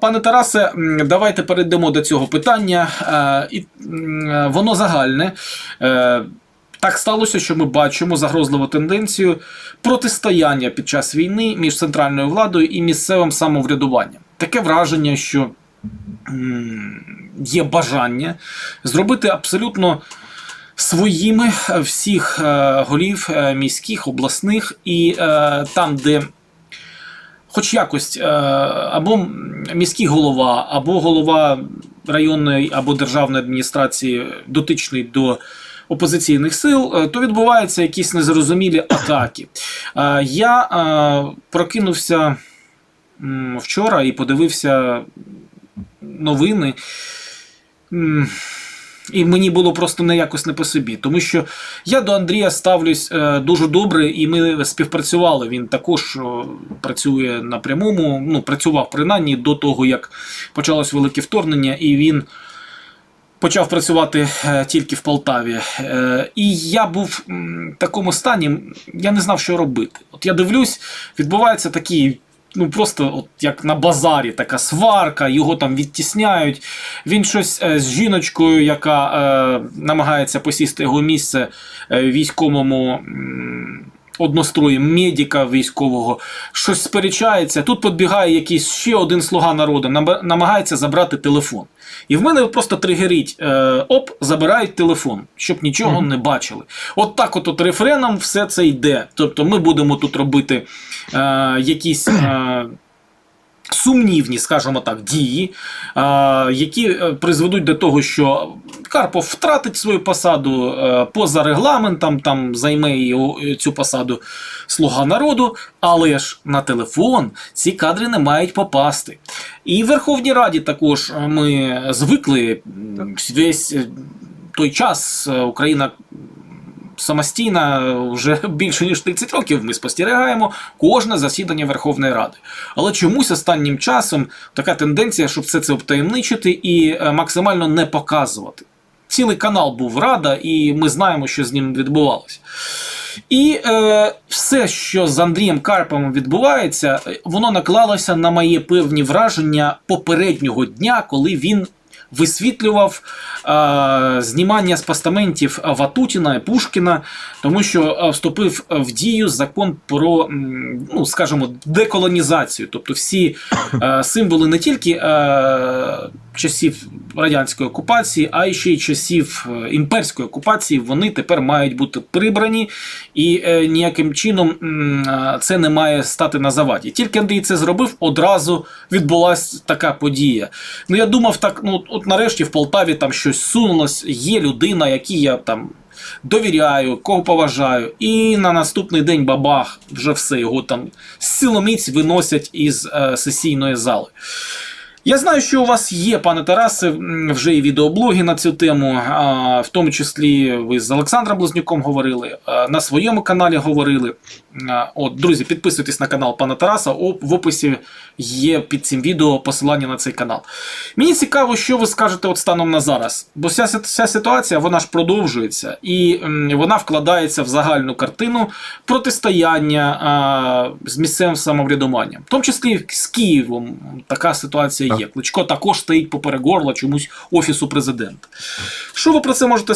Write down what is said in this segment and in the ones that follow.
Пане Тарасе, давайте перейдемо до цього питання. Е, І е, воно загальне. Е, Так сталося, що ми бачимо загрозливу тенденцію протистояння під час війни між центральною владою і місцевим самоврядуванням. Таке враження, що є бажання зробити абсолютно своїми е, всіх е, голів е, міських, обласних і там, де хоч якось або міський голова, або голова районної або державної адміністрації дотичний до опозиційних сил, то відбуваються якісь незрозумілі атаки. Я прокинувся вчора і подивився новини. І мені було просто не якось не по собі, тому що я до Андрія ставлюсь е, дуже добре, і ми співпрацювали. Він також о, працює на прямому, ну працював принаймні до того, як почалось велике вторгнення, і він почав працювати е, тільки в Полтаві. Е, і я був в такому стані, я не знав, що робити. От я дивлюсь, відбувається такий. Ну, просто от як на базарі така сварка, його там відтісняють. Він щось е, з жіночкою, яка е, намагається посісти його місце е, військовому однострої медика військового, щось сперечається. Тут підбігає якийсь ще один слуга народу, намагається забрати телефон. І в мене просто тригерить: е, оп, забирають телефон, щоб нічого не бачили. От так, от, от рефреном все це йде. Тобто ми будемо тут робити е, якісь. Е, Сумнівні, скажімо так, дії, е, які е, призведуть до того, що Карпов втратить свою посаду е, поза регламентом, там займе е, цю посаду слуга народу, але ж на телефон ці кадри не мають попасти. І в Верховній Раді також е, ми звикли весь е, той час Україна самостійна вже більше ніж 30 років. Ми спостерігаємо кожне засідання Верховної Ради. Але чомусь останнім часом така тенденція, щоб все це обтаємничити і максимально не показувати. Цілий канал був Рада, і ми знаємо, що з ним відбувалося. І е, все, що з Андрієм Карповим відбувається, е, воно наклалося на мої певні враження попереднього дня, коли він висвітлював е, знімання з постаментів Ватутіна і Пушкіна, тому що е, вступив в дію закон про, ну скажімо, деколонізацію. Тобто всі е, символи не тільки е, часів радянської окупації, а ще й часів е, імперської окупації, вони тепер мають бути прибрані, і е, ніяким чином е, це не має стати на заваді. Тільки Андрій це зробив, одразу відбулася така подія. Ну я думав, так, ну от нарешті в Полтаві там щось сунулось, є людина, якій я там. Довіряю, кого поважаю, і на наступний день бабах, вже все, його там силоміць виносять із е, сесійної зали. Я знаю, що у вас є, пане Тарасе, вже і відеоблоги на цю тему, в тому числі ви з Олександром Близнюком говорили, на своєму каналі говорили. От, друзі, підписуйтесь на канал пана Тараса. В описі є під цим відео посилання на цей канал. Мені цікаво, що ви скажете от станом на зараз. Бо вся, вся ситуація вона ж продовжується, і вона вкладається в загальну картину протистояння з місцевим самоврядуванням. В тому числі з Києвом така ситуація. Кличко також стоїть поперек горла чомусь офісу президента. Що ви про це можете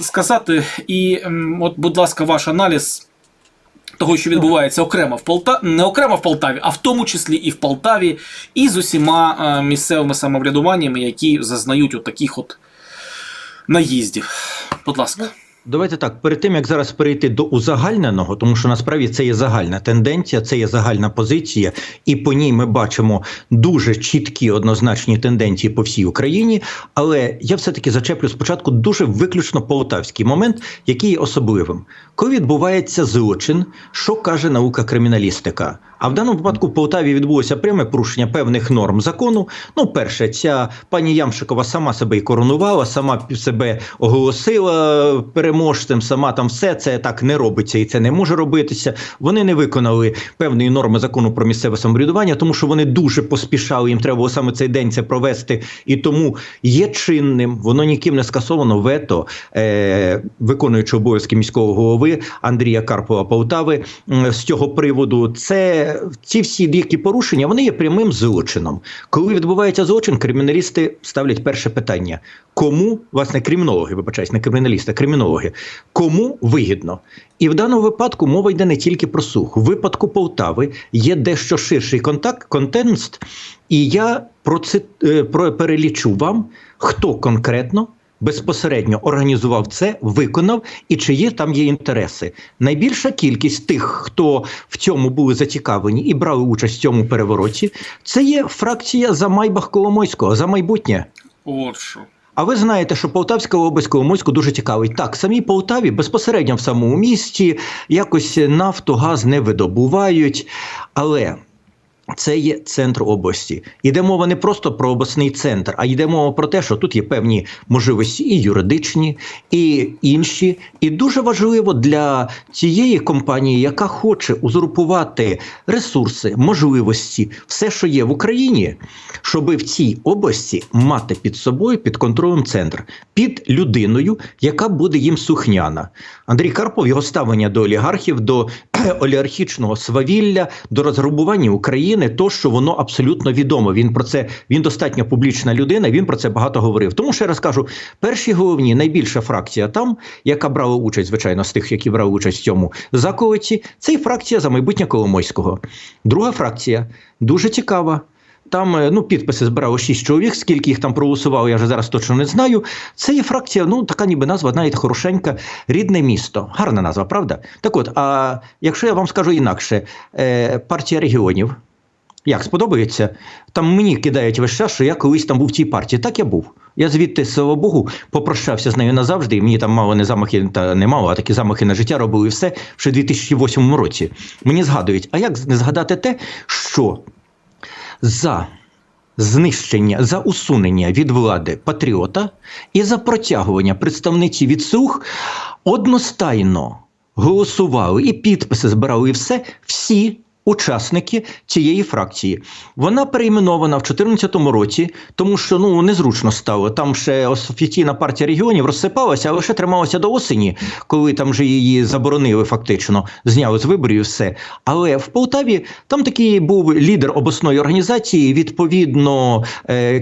сказати? І, от, будь ласка, ваш аналіз. Того, що відбувається окремо в Полтаві, не окремо в Полтаві, а в тому числі і в Полтаві, і з усіма е, місцевими самоврядуваннями, які зазнають от таких от наїздів. Будь ласка. Давайте так, перед тим як зараз перейти до узагальненого, тому що насправді це є загальна тенденція, це є загальна позиція, і по ній ми бачимо дуже чіткі однозначні тенденції по всій Україні. Але я все-таки зачеплю спочатку дуже виключно полтавський момент, який є особливим. Коли відбувається злочин, що каже наука криміналістика? А в даному випадку в Полтаві відбулося пряме порушення певних норм закону. Ну, перше, ця пані Ямшикова сама себе і коронувала, сама себе оголосила переможцем, сама там все це так не робиться і це не може робитися. Вони не виконали певної норми закону про місцеве самоврядування, тому що вони дуже поспішали. Їм треба було саме цей день це провести. І тому є чинним, воно ніким не скасовано вето е, виконуючого обов'язки міського голови Андрія Карпова Полтави м, з цього приводу. Це ці всі дикі порушення вони є прямим злочином. Коли відбувається злочин, криміналісти ставлять перше питання: кому власне кримінологи, вибачаюсь, не криміналісти, а кримінологи, кому вигідно? І в даному випадку мова йде не тільки про сух. У випадку Полтави є дещо ширший контакт, контекст, і я про це про перелічу вам, хто конкретно. Безпосередньо організував це, виконав і чиї там є інтереси. Найбільша кількість тих, хто в цьому були зацікавлені і брали участь в цьому перевороті, це є фракція за Майбах Коломойського, за майбутнє. От що. А ви знаєте, що Полтавська область Коломойську дуже цікавить. Так, самій Полтаві безпосередньо в самому місті якось нафту, газ не видобувають, але. Це є центр області. Йде мова не просто про обласний центр, а йде мова про те, що тут є певні можливості і юридичні, і інші. І дуже важливо для цієї компанії, яка хоче узурпувати ресурси, можливості, все, що є в Україні, щоб в цій області мати під собою під контролем центр, під людиною, яка буде їм сухняна. Андрій Карпов, його ставлення до олігархів, до олігархічного свавілля, до розграбування України, то що воно абсолютно відомо. Він про це він достатньо публічна людина. Він про це багато говорив. Тому ще раз кажу: перші головні найбільша фракція там, яка брала участь, звичайно, з тих, які брали участь в цьому заколоті, це і фракція за майбутнє Коломойського. Друга фракція дуже цікава. Там е, ну підписи збирало шість чоловік. Скільки їх там проголосувало, я вже зараз точно не знаю. Це є фракція, ну така ніби назва, навіть хорошенька, рідне місто. Гарна назва, правда? Так от, а якщо я вам скажу інакше, е, партія регіонів. Як сподобається? Там мені кидають весь що я колись там був в цій партії. Так я був. Я звідти, слава Богу, попрощався з нею назавжди. І мені там мало не замахи, та не мало, а такі замахи на життя робили все ще в 2008 році. Мені згадують, а як не згадати те, що за знищення, за усунення від влади патріота і за протягування представниці від слуг одностайно голосували і підписи збирали і все всі. Учасники цієї фракції вона перейменована в 2014 році, тому що ну незручно стало. Там ще офіційна партія регіонів розсипалася, але ще трималася до осені, коли там вже її заборонили, фактично зняли з виборів все. Але в Полтаві там такий був лідер обласної організації, відповідно, е,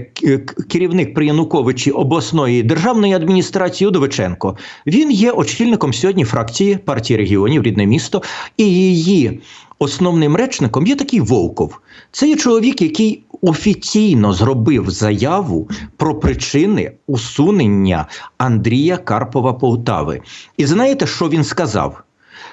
керівник при Януковичі обласної державної адміністрації Удовиченко. Він є очільником сьогодні фракції партії регіонів Рідне місто і її. Основним речником є такий Волков. Це є чоловік, який офіційно зробив заяву про причини усунення Андрія Карпова Полтави. І знаєте, що він сказав?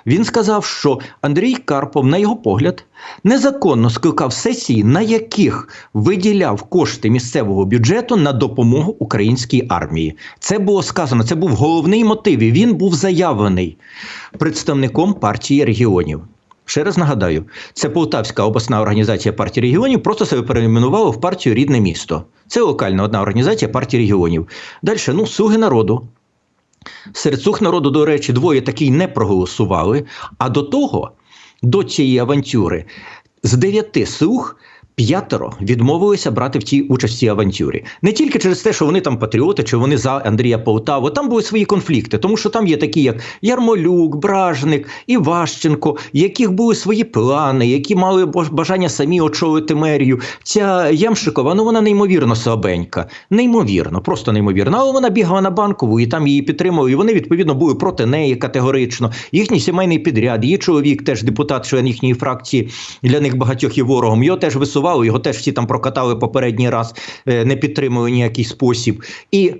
Він сказав, що Андрій Карпов, на його погляд, незаконно скликав сесії, на яких виділяв кошти місцевого бюджету на допомогу українській армії. Це було сказано, це був головний мотив. і Він був заявлений представником партії регіонів. Ще раз нагадаю, це Полтавська обласна організація партії регіонів просто себе перейменувала в партію Рідне місто. Це локальна одна організація партії регіонів. Далі, ну, слуги народу. Серед слуг народу, до речі, двоє такі не проголосували. А до того, до цієї авантюри, з дев'яти слуг. П'ятеро відмовилися брати в в цій авантюрі. Не тільки через те, що вони там патріоти, чи вони за Андрія Полтаву. Там були свої конфлікти, тому що там є такі, як Ярмолюк, Бражник, Іващенко, яких були свої плани, які мали бажання самі очолити мерію. Ця Ямшикова, ну вона неймовірно слабенька, неймовірно, просто неймовірно. Але вона бігала на банкову і там її підтримували. І вони відповідно були проти неї категорично. Їхній сімейний підряд, її чоловік, теж депутат, член їхньої фракції для них багатьох є ворогом. Його теж висували його теж всі там прокатали попередній раз, не підтримали ніякий спосіб. І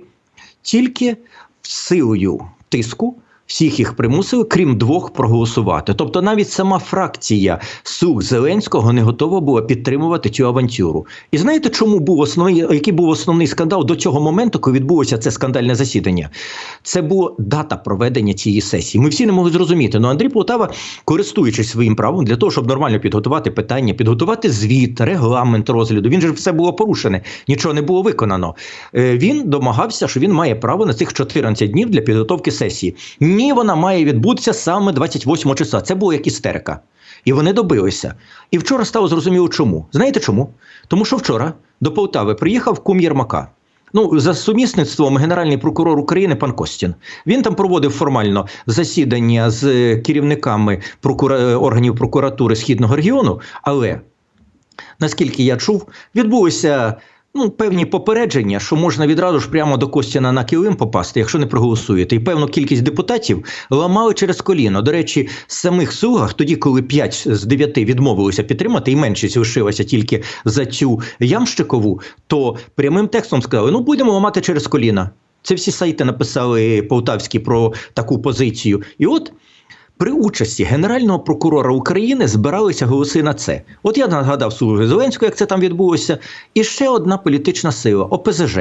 тільки силою тиску Всіх їх примусили, крім двох, проголосувати. Тобто навіть сама фракція слуг Зеленського не готова була підтримувати цю авантюру. І знаєте, чому був основний, який був основний скандал до цього моменту, коли відбулося це скандальне засідання? Це була дата проведення цієї сесії. Ми всі не могли зрозуміти. Ну Андрій Полтава, користуючись своїм правом для того, щоб нормально підготувати питання, підготувати звіт, регламент розгляду. Він же все було порушене, нічого не було виконано. Е, Він домагався, що він має право на цих 14 днів для підготовки сесії. Ні, вона має відбутися саме 28 числа. Це було як істерика. І вони добилися. І вчора стало зрозуміло, чому. Знаєте чому? Тому що вчора до Полтави приїхав кум Єрмака. Ну, за сумісництвом генеральний прокурор України пан Костін. Він там проводив формально засідання з керівниками прокура... органів прокуратури Східного регіону, але наскільки я чув, відбулося ну, певні попередження, що можна відразу ж прямо до Костіна на килим попасти, якщо не проголосуєте. І певну кількість депутатів ламали через коліно. До речі, самих слугах, тоді, коли 5 з 9 відмовилися підтримати, і меншість лишилася тільки за цю ямщикову, то прямим текстом сказали: ну будемо ламати через коліна. Це всі сайти написали полтавські про таку позицію. І от при участі Генерального прокурора України збиралися голоси на це. От я нагадав службу Зеленського, як це там відбулося, і ще одна політична сила ОПЗЖ.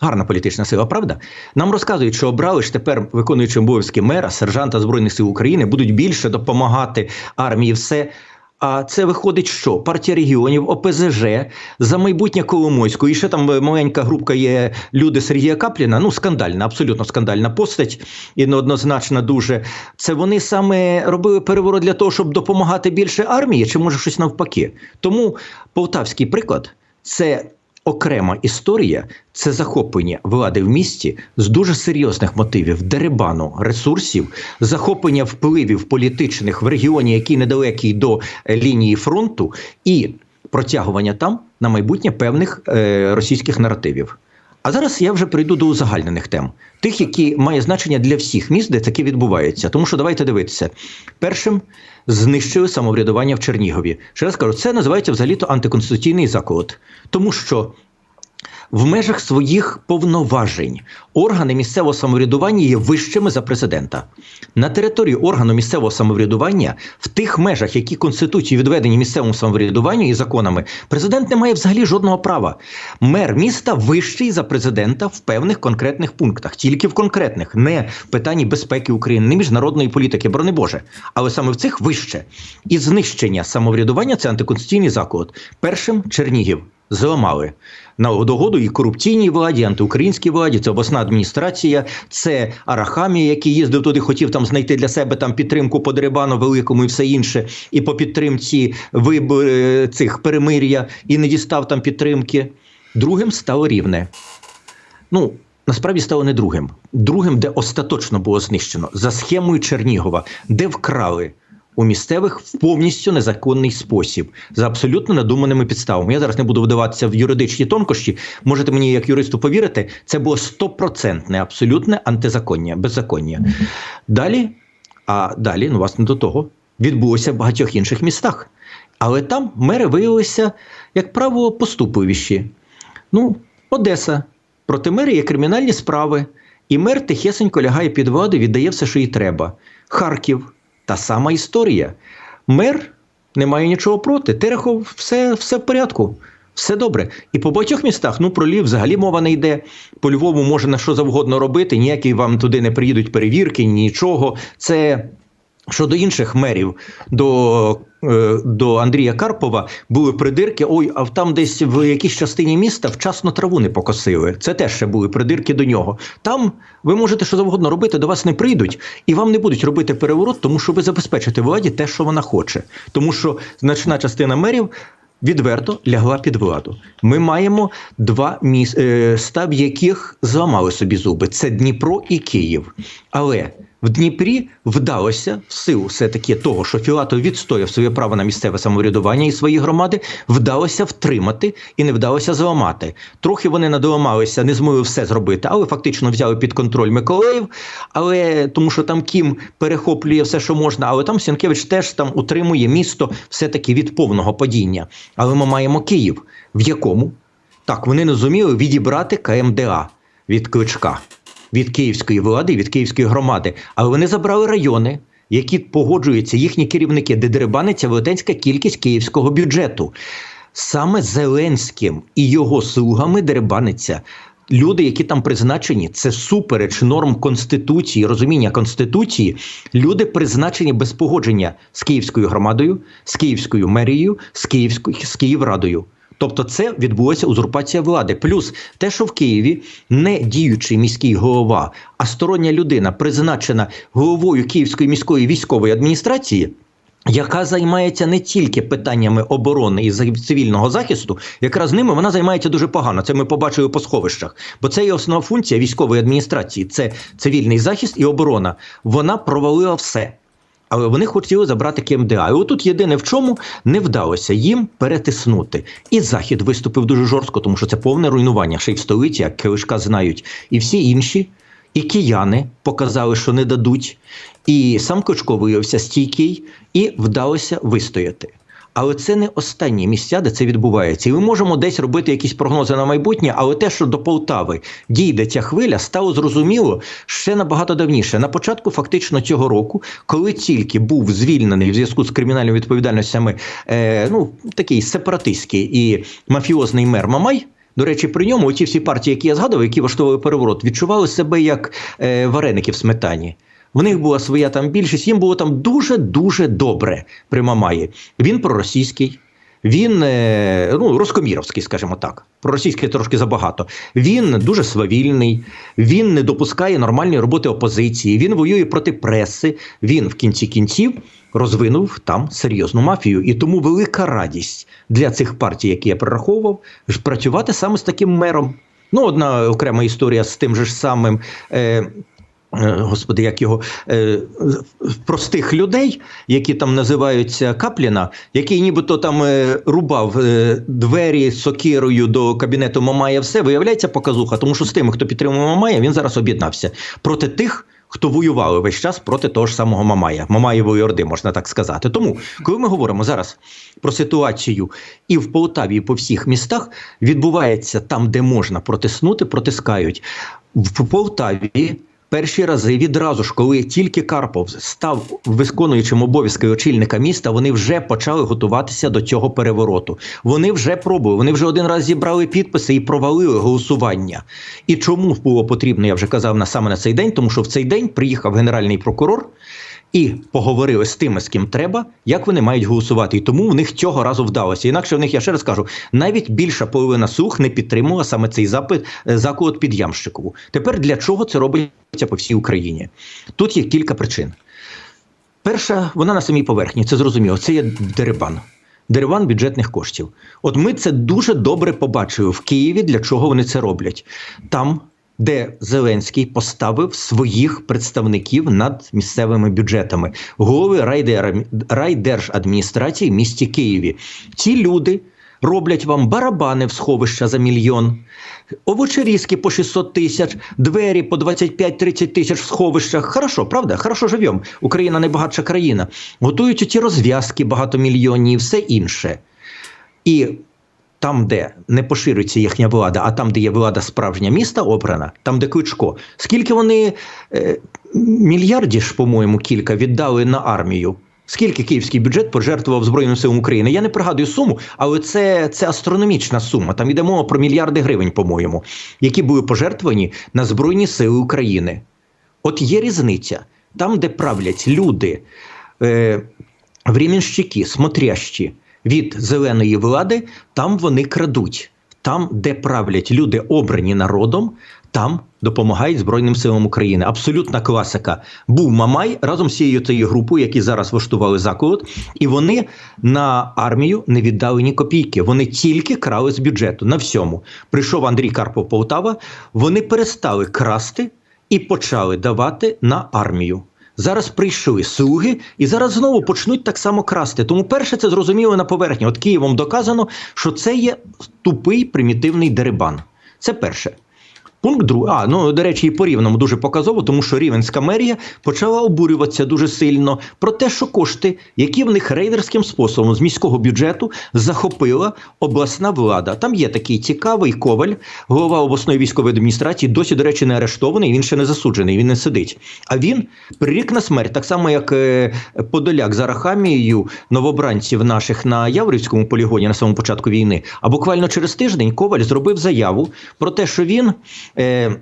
Гарна політична сила, правда? Нам розказують, що обрали ж тепер виконуючим обов'язки мера, сержанта Збройних сил України, будуть більше допомагати армії, все. А це виходить, що партія регіонів, ОПЗЖ, за майбутнє Коломойську, і ще там маленька групка є люди Сергія Капліна. Ну, скандальна, абсолютно скандальна постать і неоднозначна дуже. Це вони саме робили переворот для того, щоб допомагати більше армії, чи може щось навпаки. Тому полтавський приклад це окрема історія, це захоплення влади в місті з дуже серйозних мотивів дерибану ресурсів, захоплення впливів політичних в регіоні, який недалекий до е, лінії фронту, і протягування там на майбутнє певних е, російських наративів. А зараз я вже прийду до узагальнених тем, тих, які має значення для всіх міст, де таке відбувається. Тому що давайте дивитися. Першим знищили самоврядування в Чернігові. Ще раз кажу, це називається взагалі-то антиконституційний заколот. Тому що в межах своїх повноважень органи місцевого самоврядування є вищими за президента. На території органу місцевого самоврядування, в тих межах, які Конституцією відведені місцевому самоврядуванню і законами, президент не має взагалі жодного права. Мер міста вищий за президента в певних конкретних пунктах, тільки в конкретних, не в питанні безпеки України, не міжнародної політики, борони Боже. Але саме в цих вище. І знищення самоврядування це антиконституційний заколот. Першим Чернігів зламали на догоду і корупційній владі, антиукраїнській владі, це обласна адміністрація, це Арахамія, який їздив туди, хотів там знайти для себе там підтримку по дерибану великому і все інше, і по підтримці виб... е, цих перемир'я, і не дістав там підтримки. Другим стало рівне. Ну, насправді стало не другим. Другим, де остаточно було знищено, за схемою Чернігова, де вкрали у місцевих в повністю незаконний спосіб за абсолютно надуманими підставами. Я зараз не буду вдаватися в юридичні тонкощі. Можете мені, як юристу, повірити, це було стопроцентне, абсолютне антизаконня, беззаконня. Далі, а далі, ну власне до того, відбулося в багатьох інших містах. Але там мери виявилися, як правило, поступливіші. Ну, Одеса. Проти мера є кримінальні справи, і мер тихесенько лягає під владу, віддає все, що їй треба. Харків та сама історія. Мер не має нічого проти. Терехов все, все в порядку. Все добре. І по багатьох містах, ну про Львів взагалі мова не йде. По Львову може на що завгодно робити, ніякі вам туди не приїдуть перевірки, нічого. Це щодо інших мерів, до, до Андрія Карпова були придирки. Ой, а там десь в якійсь частині міста вчасно траву не покосили. Це теж ще були придирки до нього. Там ви можете що завгодно робити, до вас не прийдуть, і вам не будуть робити переворот, тому що ви забезпечите владі те, що вона хоче. Тому що значна частина мерів. Відверто лягла під владу. Ми маємо два міста, в яких зламали собі зуби: це Дніпро і Київ. Але в Дніпрі вдалося в силу все-таки того, що Філатов відстояв своє право на місцеве самоврядування і свої громади, вдалося втримати і не вдалося зламати. Трохи вони надоламалися, не змогли все зробити, але фактично взяли під контроль Миколаїв. Але тому, що там Кім перехоплює все, що можна, але там Сінкевич теж там утримує місто все-таки від повного падіння. Але ми маємо Київ, в якому так вони не зуміли відібрати КМДА від кличка. Від київської влади, від київської громади. Але вони забрали райони, які погоджуються, їхні керівники, де дерибаниться велетенська кількість київського бюджету. Саме Зеленським і його слугами дерибаниться. Люди, які там призначені, це супереч норм конституції, розуміння конституції. Люди призначені без погодження з київською громадою, з київською мерією, з київською з Київрадою. Тобто, це відбулася узурпація влади. Плюс те, що в Києві не діючий міський голова, а стороння людина призначена головою Київської міської військової адміністрації яка займається не тільки питаннями оборони і цивільного захисту, якраз ними вона займається дуже погано. Це ми побачили по сховищах. Бо це є основна функція військової адміністрації. Це цивільний захист і оборона. Вона провалила все. Але вони хотіли забрати КМДА. І отут єдине в чому не вдалося їм перетиснути. І Захід виступив дуже жорстко, тому що це повне руйнування. Ще й в столиці, як Килишка знають. І всі інші, і кияни показали, що не дадуть. І сам Кличко виявився стійкий, і вдалося вистояти. Але це не останні місця, де це відбувається. І ми можемо десь робити якісь прогнози на майбутнє, але те, що до Полтави дійде ця хвиля, стало зрозуміло ще набагато давніше. На початку фактично цього року, коли тільки був звільнений в зв'язку з кримінальними відповідальностями, е, ну такий сепаратистський і мафіозний мер Мамай. До речі, при ньому ті всі партії, які я згадував, які влаштовували переворот, відчували себе як е, вареники в сметані. В них була своя там більшість, їм було там дуже дуже добре при Мамаї. Він проросійський, він е, ну, роскоміровський, скажімо так. Проросійський трошки забагато. Він дуже свавільний, він не допускає нормальної роботи опозиції, він воює проти преси. Він в кінці кінців розвинув там серйозну мафію. І тому велика радість для цих партій, які я перераховував, працювати саме з таким мером. Ну, одна окрема історія з тим же ж самим. Е, Господи, як його е, простих людей, які там називаються Капліна, який нібито там е, рубав е, двері сокирою до кабінету Мамая, все виявляється показуха, тому що з тими, хто підтримує Мамая, він зараз об'єднався проти тих. Хто воювали весь час проти того ж самого Мамая, Мамаєвої Орди, можна так сказати. Тому, коли ми говоримо зараз про ситуацію і в Полтаві, і по всіх містах, відбувається там, де можна протиснути, протискають. В Полтаві Перші рази відразу ж, коли тільки Карпов став виконуючим обов'язки очільника міста, вони вже почали готуватися до цього перевороту. Вони вже пробували, вони вже один раз зібрали підписи і провалили голосування. І чому було потрібно, я вже казав на саме на цей день, тому що в цей день приїхав генеральний прокурор. І поговорили з тими, з ким треба, як вони мають голосувати. І тому в них цього разу вдалося. Інакше в них, я ще раз кажу, навіть більша половина слуг не підтримувала саме цей запит е, заколот під Ямщикову. Тепер для чого це робиться по всій Україні? Тут є кілька причин. Перша, вона на самій поверхні, це зрозуміло. Це є дерибан. Дерибан бюджетних коштів. От ми це дуже добре побачили в Києві, для чого вони це роблять. Там де Зеленський поставив своїх представників над місцевими бюджетами, голови райдер, райдержадміністрації в місті Києві. Ці люди роблять вам барабани в сховища за мільйон, овочерізки по 600 тисяч, двері по 25-30 тисяч в сховищах. Хорошо, правда? Хорошо живем. Україна найбагатша країна. Готують ці розв'язки багатомільйонні і все інше. І там, де не поширюється їхня влада, а там, де є влада справжня міста обрана, там, де Кличко, скільки вони е, мільярдів, по-моєму, кілька віддали на армію. Скільки київський бюджет пожертвував Збройним силам України? Я не пригадую суму, але це, це астрономічна сума. Там йде мова про мільярди гривень, по-моєму, які були пожертвовані на Збройні Сили України. От є різниця. Там, де правлять люди, е, временщики, смотрящі від зеленої влади, там вони крадуть. Там, де правлять люди, обрані народом, там допомагають Збройним силам України. Абсолютна класика. Був Мамай разом з цією цією групою, які зараз влаштували заколот, і вони на армію не віддали ні копійки. Вони тільки крали з бюджету на всьому. Прийшов Андрій Карпов Полтава. Вони перестали красти і почали давати на армію. Зараз прийшли слуги і зараз знову почнуть так само красти. Тому перше це зрозуміло на поверхні. От Києвом доказано, що це є тупий примітивний дерибан. Це перше. Пункт другий. А, ну до речі, і по рівному дуже показово, тому що Рівенська мерія почала обурюватися дуже сильно про те, що кошти, які в них рейдерським способом з міського бюджету захопила обласна влада. Там є такий цікавий коваль, голова обласної військової адміністрації, досі, до речі, не арештований. Він ще не засуджений, він не сидить. А він прирік на смерть, так само як е, Подоляк за Рахамією новобранців наших на Яврівському полігоні на самому початку війни. А буквально через тиждень Коваль зробив заяву про те, що він е,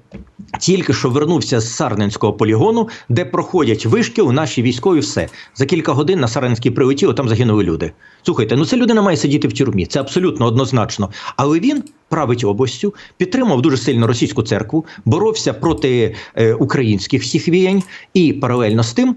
тільки що вернувся з Сарненського полігону, де проходять вишкіл наші військові. Все за кілька годин на Сарненський прилетіло, там загинули люди. Слухайте, ну це людина має сидіти в тюрмі. Це абсолютно однозначно. Але він. Править областю, підтримав дуже сильно російську церкву, боровся проти е, українських всіх віянь, і паралельно з тим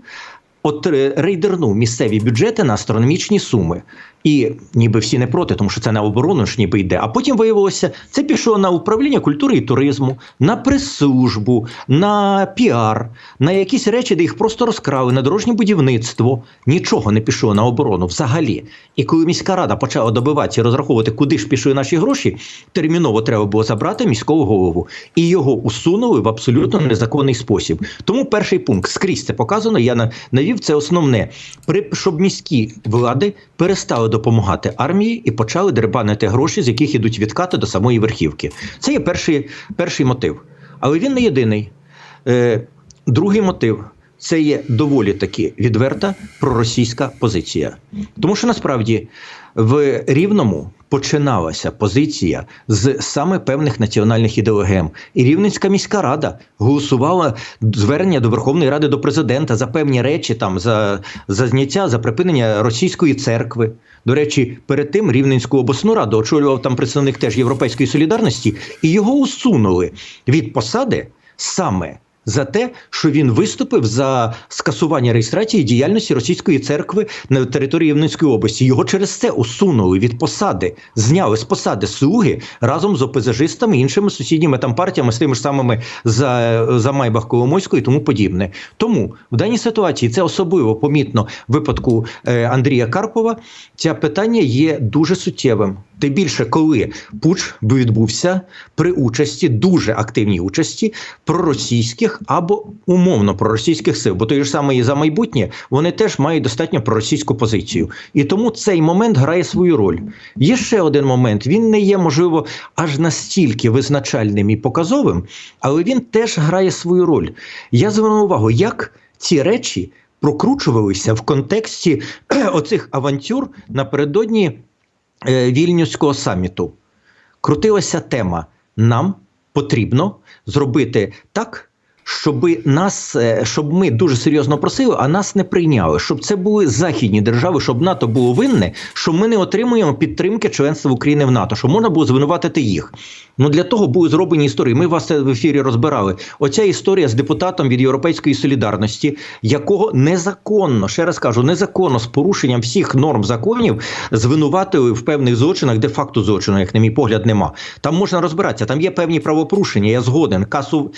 от е, рейдернув місцеві бюджети на астрономічні суми. І ніби всі не проти, тому що це на оборону ж ніби йде. А потім виявилося, це пішло на управління культури і туризму, на прес-службу, на піар, на якісь речі, де їх просто розкрали, на дорожнє будівництво. Нічого не пішло на оборону взагалі. І коли міська рада почала добиватися і розраховувати, куди ж пішли наші гроші, терміново треба було забрати міського голову. І його усунули в абсолютно незаконний спосіб. Тому перший пункт скрізь це показано. Я на- навів це основне. Щоб міські влади перестали допомагати армії і почали дербанити гроші, з яких йдуть відкати до самої верхівки. Це є перший, перший мотив. Але він не єдиний. Е, другий мотив це є доволі таки відверта проросійська позиція. Тому що насправді в Рівному починалася позиція з саме певних національних ідеологем. І Рівненська міська рада голосувала звернення до Верховної Ради до президента за певні речі, там за, за зняття, за припинення російської церкви. До речі, перед тим Рівненську обласну раду очолював там представник теж Європейської солідарності, і його усунули від посади саме за те, що він виступив за скасування реєстрації діяльності російської церкви на території Рівненської області. Його через це усунули від посади, зняли з посади слуги разом з опезажистами, іншими сусідніми там партіями, з тими ж самими за, за Майбах Коломойською і тому подібне. Тому в даній ситуації це особливо помітно в випадку е, Андрія Карпова. Це питання є дуже суттєвим. Тим більше, коли пуч відбувся при участі, дуже активній участі проросійських або умовно проросійських сил, бо той ж самий за майбутнє вони теж мають достатньо проросійську позицію. І тому цей момент грає свою роль. Є ще один момент. Він не є, можливо, аж настільки визначальним і показовим, але він теж грає свою роль. Я звернув увагу, як ці речі прокручувалися в контексті оцих авантюр напередодні е, Вільнюського саміту. Крутилася тема: нам потрібно зробити так. Щоб нас, е, щоб ми дуже серйозно просили, а нас не прийняли, щоб це були західні держави, щоб НАТО було винне, що ми не отримуємо підтримки членства України в НАТО, що можна було звинуватити їх. Ну для того були зроблені історії. Ми вас в ефірі розбирали. Оця історія з депутатом від Європейської солідарності, якого незаконно, ще раз кажу, незаконно з порушенням всіх норм законів звинуватили в певних злочинах, де факту злочину, як на мій погляд, нема. Там можна розбиратися. Там є певні правопорушення. Я згоден. Касу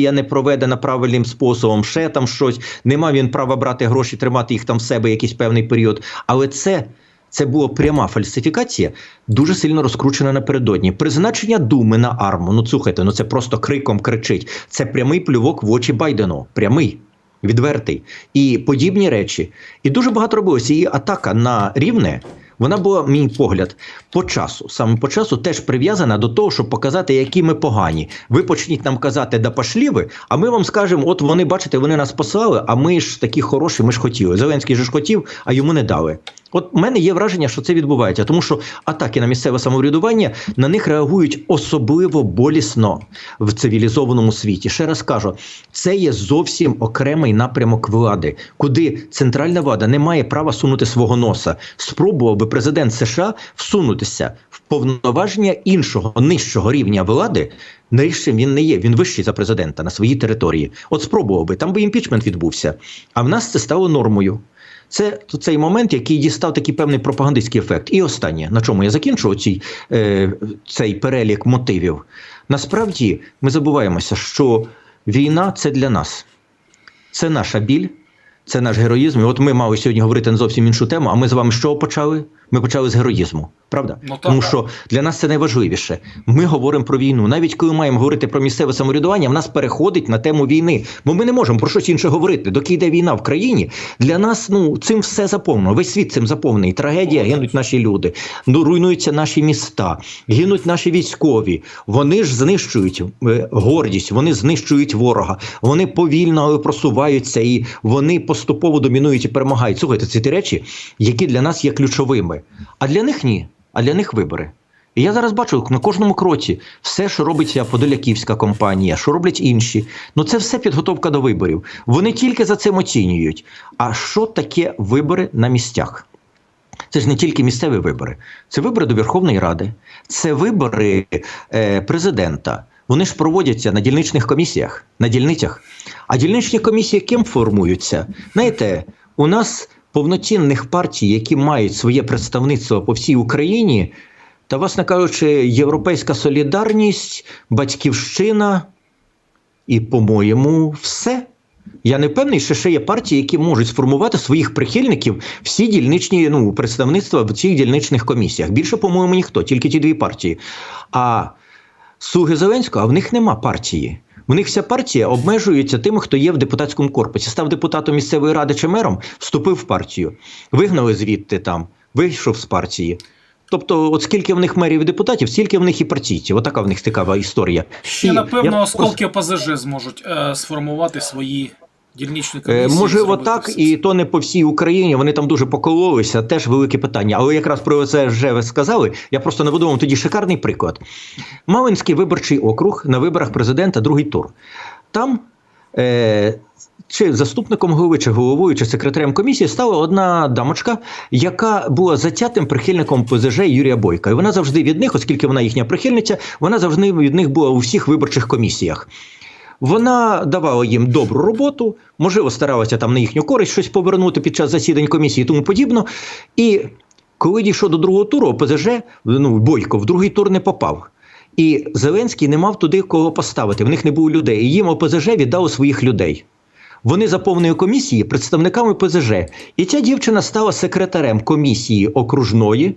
інкасація не проведена правильним способом. Ще там щось. Нема він права брати гроші, тримати їх там в себе якийсь певний період. Але це. Це була пряма фальсифікація, дуже сильно розкручена напередодні. Призначення думи на арму. Ну слухайте, ну це просто криком кричить. Це прямий плювок в очі Байдену. Прямий, відвертий. І подібні речі. І дуже багато робилося. І атака на рівне. Вона була, мій погляд, по часу, саме по часу, теж прив'язана до того, щоб показати, які ми погані. Ви почніть нам казати, да пошлі ви, а ми вам скажемо, от вони, бачите, вони нас послали, а ми ж такі хороші, ми ж хотіли. Зеленський же ж хотів, а йому не дали. От в мене є враження, що це відбувається, тому що атаки на місцеве самоврядування на них реагують особливо болісно в цивілізованому світі. Ще раз кажу, це є зовсім окремий напрямок влади, куди центральна влада не має права сунути свого носа. Спробував би президент США всунутися в повноваження іншого нижчого рівня влади. Нижчим він не є, він вищий за президента на своїй території. От спробував би, там би імпічмент відбувся. А в нас це стало нормою. Це цей момент, який дістав такий певний пропагандистський ефект. І останнє, на чому я закінчу цей, е, цей перелік мотивів. Насправді ми забуваємося, що війна це для нас, це наша біль, це наш героїзм. І от ми мали сьогодні говорити на зовсім іншу тему. А ми з вами чого почали? Ми почали з героїзму, правда? Ну, так, Тому що для нас це найважливіше. Ми говоримо про війну. Навіть коли маємо говорити про місцеве самоврядування, в нас переходить на тему війни. Бо ми не можемо про щось інше говорити. Доки йде війна в країні, для нас ну цим все заповнено. Весь світ цим заповнений. Трагедія, гинуть наші люди, ну руйнуються наші міста, гинуть наші військові. Вони ж знищують е, гордість, вони знищують ворога. Вони повільно але просуваються і вони поступово домінують і перемагають. Слухайте, це ті речі, які для нас є ключовими. А для них ні. А для них вибори. І я зараз бачу на кожному кроці все, що робить ця подоляківська компанія, що роблять інші. Ну це все підготовка до виборів. Вони тільки за цим оцінюють. А що таке вибори на місцях? Це ж не тільки місцеві вибори, це вибори до Верховної Ради, це вибори е, президента. Вони ж проводяться на дільничних комісіях, на дільницях. А дільничні комісії ким формуються? Знаєте, у нас повноцінних партій, які мають своє представництво по всій Україні, та, власне кажучи, Європейська солідарність, Батьківщина і, по-моєму, все. Я не впевнений, що ще є партії, які можуть сформувати своїх прихильників всі дільничні ну, представництва в цих дільничних комісіях. Більше, по-моєму, ніхто, тільки ті дві партії. А слуги Зеленського, а в них нема партії. В них вся партія обмежується тим, хто є в депутатському корпусі. Став депутатом місцевої ради чи мером, вступив в партію. Вигнали звідти там, вийшов з партії. Тобто, от скільки в них мерів і депутатів, стільки в них і партійців. Отака в них цікава історія. Ще, І напевно, я осколки ОПЗЖ зможуть е, сформувати свої дільничні Е, комісії. Можливо, зробити так, і то не по всій Україні. Вони там дуже покололися, теж велике питання. Але якраз про це вже ви сказали. Я просто наведу вам тоді шикарний приклад. Малинський виборчий округ на виборах президента, другий тур. Там е, чи заступником голови, чи головою, чи секретарем комісії стала одна дамочка, яка була затятим прихильником ПЗЖ Юрія Бойка. І вона завжди від них, оскільки вона їхня прихильниця, вона завжди від них була у всіх виборчих комісіях. Вона давала їм добру роботу, можливо, старалася там на їхню користь щось повернути під час засідань комісії і тому подібно. І коли дійшов до другого туру, ОПЗЖ, ну, Бойко, в другий тур не попав. І Зеленський не мав туди кого поставити. В них не було людей. І їм ОПЗЖ віддало своїх людей. Вони заповнили комісії представниками ПЗЖ. І ця дівчина стала секретарем комісії окружної.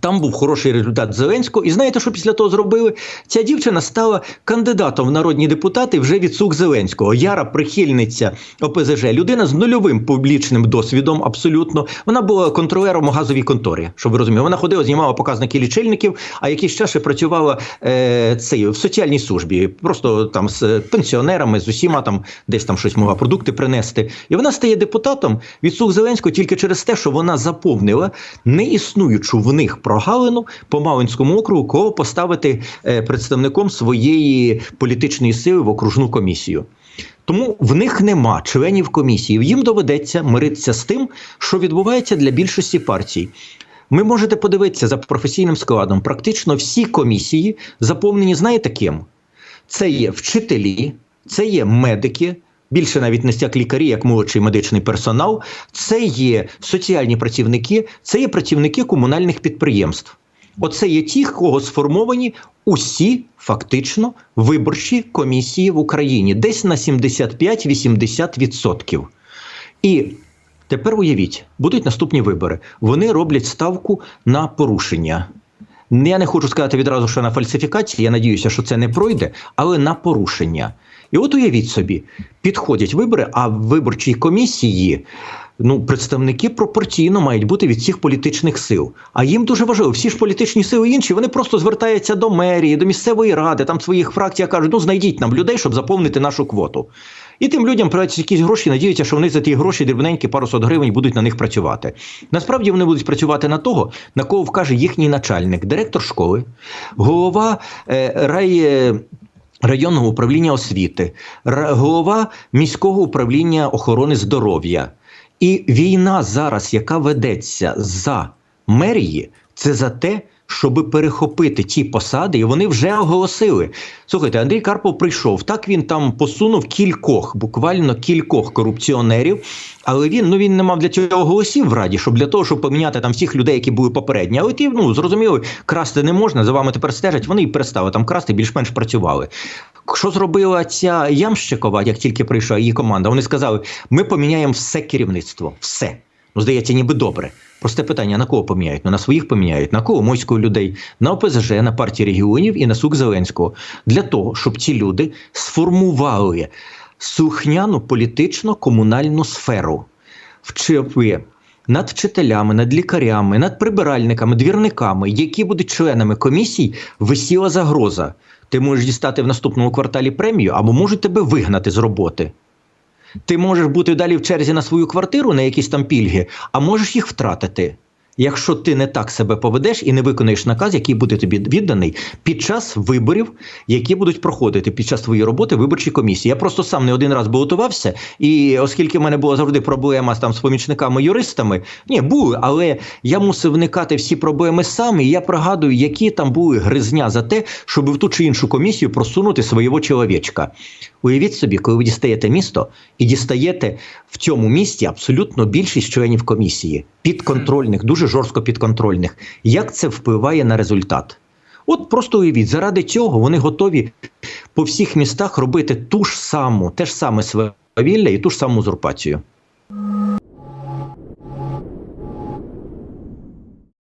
Там був хороший результат Зеленського. І знаєте, що після того зробили? Ця дівчина стала кандидатом в народні депутати вже від сук Зеленського. Яра прихильниця ОПЗЖ, людина з нульовим публічним досвідом. Абсолютно. Вона була контролером у газовій конторі. Щоб ви розуміли, вона ходила, знімала показники лічильників, а якийсь час ще працювала е, цей, в соціальній службі, просто там з пенсіонерами, з усіма там десь там щось могла продукти принести. І вона стає депутатом від сук Зеленського тільки через те, що вона заповнила неіснуючу в них прогалину по Малинському округу, кого поставити е, представником своєї політичної сили в окружну комісію. Тому в них нема членів комісії. Їм доведеться миритися з тим, що відбувається для більшості партій. Ви можете подивитися за професійним складом. Практично всі комісії заповнені, знаєте ким? Це є вчителі, це є медики, більше навіть не стяк лікарі, як молодший медичний персонал, це є соціальні працівники, це є працівники комунальних підприємств. Оце є ті, кого сформовані усі фактично виборчі комісії в Україні, десь на 75-80%. І тепер уявіть, будуть наступні вибори. Вони роблять ставку на порушення. Я не хочу сказати відразу, що на фальсифікації, я надіюся, що це не пройде, але на порушення. І от уявіть собі, підходять вибори, а в виборчій комісії ну, представники пропорційно мають бути від всіх політичних сил. А їм дуже важливо, всі ж політичні сили інші, вони просто звертаються до мерії, до місцевої ради, там своїх фракцій, кажуть, ну знайдіть нам людей, щоб заповнити нашу квоту. І тим людям платять якісь гроші, надіються, що вони за ті гроші дрібненькі пару сот гривень будуть на них працювати. Насправді вони будуть працювати на того, на кого вкаже їхній начальник, директор школи, голова е, рай. Районного управління освіти, голова міського управління охорони здоров'я. І війна зараз, яка ведеться за мерії, це за те, щоб перехопити ті посади, і вони вже оголосили. Слухайте, Андрій Карпов прийшов. Так він там посунув кількох, буквально кількох корупціонерів, але він ну він не мав для цього голосів в раді, щоб для того, щоб поміняти там всіх людей, які були попередні. Але ті, ну зрозуміли, красти не можна. За вами тепер стежать. Вони і перестали там красти, більш-менш працювали. Що зробила ця Ямщикова, як тільки прийшла її команда? Вони сказали: ми поміняємо все керівництво, все. Ну, здається, ніби добре. Просте питання: на кого поміняють? Ну на своїх поміняють, на кого мойського людей, на ОПЗЖ, на партії регіонів і на сук Зеленського для того, щоб ці люди сформували сухняну політично-комунальну сферу, вчили над вчителями, над лікарями, над прибиральниками, двірниками, які будуть членами комісій, висіла загроза. Ти можеш дістати в наступному кварталі премію або можуть тебе вигнати з роботи. Ти можеш бути далі в черзі на свою квартиру на якісь там пільги, а можеш їх втратити. Якщо ти не так себе поведеш і не виконаєш наказ, який буде тобі відданий під час виборів, які будуть проходити під час твоєї роботи виборчій комісії. Я просто сам не один раз балотувався, і оскільки в мене була завжди проблема там з помічниками-юристами, ні, були, але я мусив вникати всі проблеми сам, і я пригадую, які там були гризня за те, щоб в ту чи іншу комісію просунути свого чоловічка. Уявіть собі, коли ви дістаєте місто і дістаєте в цьому місті абсолютно більшість членів комісії, підконтрольних, дуже жорстко підконтрольних. Як це впливає на результат? От просто уявіть, заради цього вони готові по всіх містах робити ту ж саму, те ж саме свавілля і ту ж саму узурпацію.